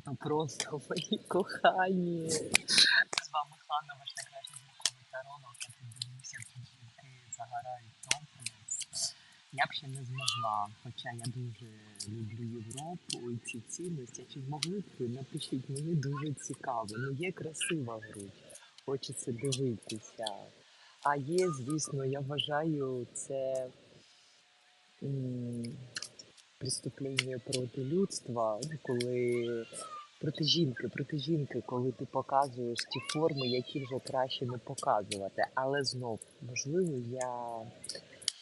то просто мої кохані. З вами Ханна, ваш найкращий зірковий таролог. Я тут дивлюся, тут жінки загорають топлес. Я б ще не змогла, хоча я дуже люблю Європу і ці цінності. Чи змогли б ви? Напишіть, мені дуже цікаво. Ну є красива грудь, хочеться дивитися. А є, звісно, я вважаю, це преступлення проти людства, коли проти жінки, проти жінки, коли ти показуєш ті форми, які вже краще не показувати. Але знов, можливо, я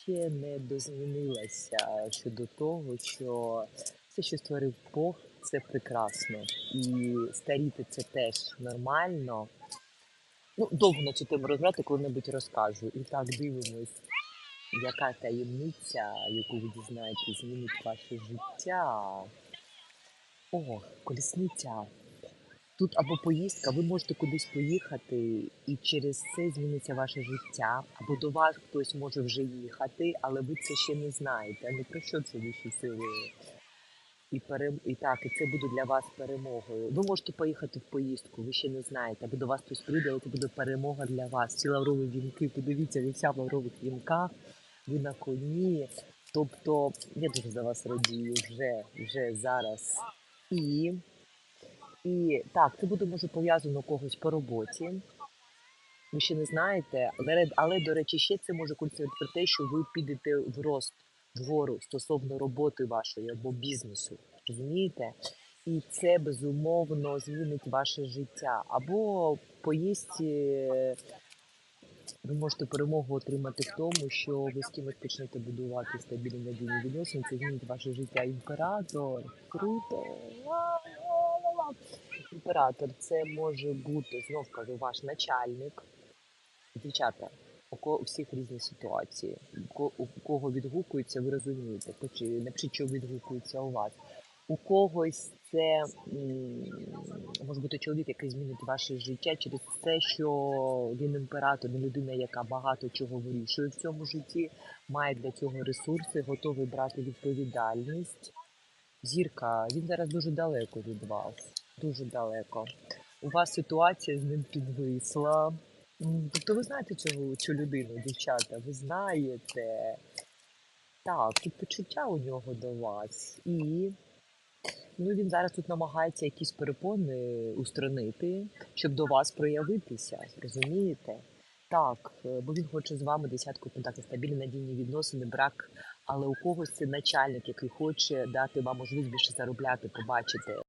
ще не дозмінилася щодо того, що все, що створив Бог, це прекрасно. І старіти це теж нормально. Ну, довго на цю тему розбирати, коли-небудь розкажу. І так дивимось, яка таємниця, яку ви дізнаєтесь, змінить ваше життя. О, колісниця. Тут або поїздка, ви можете кудись поїхати, і через це зміниться ваше життя, або до вас хтось може вже їхати, але ви це ще не знаєте. Ну про що це вищі сили? І, перем... і так, і це буде для вас перемогою. Ви можете поїхати в поїздку, ви ще не знаєте, або до вас хтось прийде, але це буде перемога для вас. Ці лаврові вінки, подивіться, ви вся в лаврових вінках, ви на коні. Тобто я дуже за вас радію вже, вже зараз. І, і так, це буде може пов'язано когось по роботі. Ви ще не знаєте, але, але до речі, ще це може культивувати про те, що ви підете в рост вгору стосовно роботи вашої або бізнесу. Розумієте? І це безумовно змінить ваше життя. Або поїздці ви можете перемогу отримати в тому, що ви з кимось почнете будувати стабільні надійні відносини. Це змінить ваше життя. Імператор. Круто. Імператор це може бути, знов кажу, ваш начальник. Дівчата, у всіх різні ситуації. У кого відгукується, ви розумієте. Напишіть, що відгукується у вас. У когось це може бути чоловік, який змінить ваше життя через те, що він імператор, не людина, яка багато чого вирішує в цьому житті, має для цього ресурси, готовий брати відповідальність. Зірка, він зараз дуже далеко від вас. Дуже далеко. У вас ситуація з ним підвисла. Тобто ви знаєте цю, цю людину, дівчата, ви знаєте. Так, тут почуття у нього до вас. І ну, він зараз тут намагається якісь перепони устранити, щоб до вас проявитися. Розумієте? Так, е, бо він хоче з вами десятку контактів, стабільні надійні відносини, брак, але у когось це начальник, який хоче дати вам можливість більше заробляти, побачити.